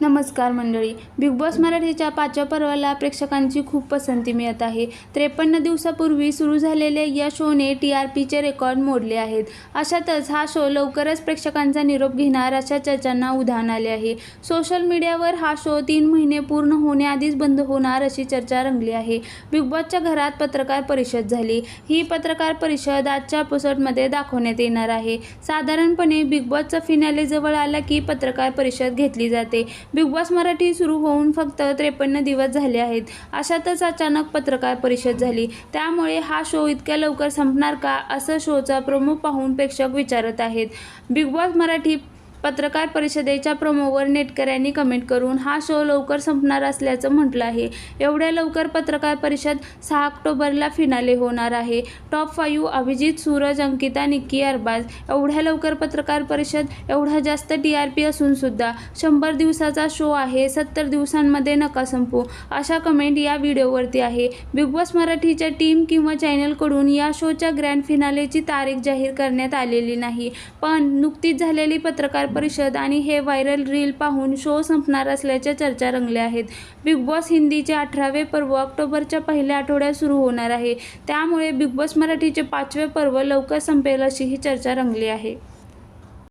नमस्कार मंडळी. Big boss मराठीच्या पाचव्या पर्वाला प्रेक्षकांची खूप पसंती मिळत आहे. त्रेपन्न दिवसापूर्वी सुरू झालेल्या या शोने टी आर पीचे रेकॉर्ड मोडले आहेत. अशातच हा शो लवकरच प्रेक्षकांचा निरोप घेणार अशा चर्चांना उधाण आले आहे. सोशल मीडियावर हा शो तीन महिने पूर्ण होण्याआधीच बंद होणार अशी चर्चा रंगली आहे. बिग बॉसच्या घरात पत्रकार परिषद झाली. ही पत्रकार परिषद आजच्या एपिसोडमध्ये दाखवण्यात येणार आहे. साधारणपणे बिग बॉसचा फिनाले जवळ आला की पत्रकार परिषद घेतली जाते. बिग बॉस मराठी सुरू होऊन फक्त त्रेपन्न दिवस झाले आहेत. अशातच अचानक पत्रकार परिषद झाली. त्यामुळे हा शो इतक्या लवकर संपणार का असं शोचा प्रोमो पाहून प्रेक्षक विचारत आहेत. बिग बॉस मराठी पत्रकार परिषदेच्या प्रोमोवर नेटकऱ्यांनी कमेंट करून हा शो लवकर संपणार असल्याचं म्हटलं आहे. एवढ्या लवकर पत्रकार परिषद सहा ऑक्टोबरला फिनाले होणार आहे. Top five Abhijit Suraj Ankita Nikki Arbaaz. एवढ्या लवकर पत्रकार परिषद एवढा जास्त टी आर पी असून सुद्धा शंभर दिवसाचा शो आहे सत्तर दिवसांमध्ये नका संपू. अशा कमेंट या व्हिडिओवरती आहे. बिग बॉस मराठीच्या टीम किंवा चॅनलकडून या शोच्या ग्रँड फिनालेची तारीख जाहीर करण्यात आलेली नाही. पण नुकतीच झालेली पत्रकार पत्रकार परिषद आणि हे व्हायरल रील पाहून शो संपणार असल्याच्या चर्चा रंगल्या आहेत. बिग बॉस हिंदीचे अठरावे पर्व ऑक्टोबरच्या पहिल्या आठवड्यात सुरू होणार आहे. त्यामुळे बिग बॉस मराठीचे पाचवे पर्व लवकर संपेल अशी ही चर्चा रंगली आहे.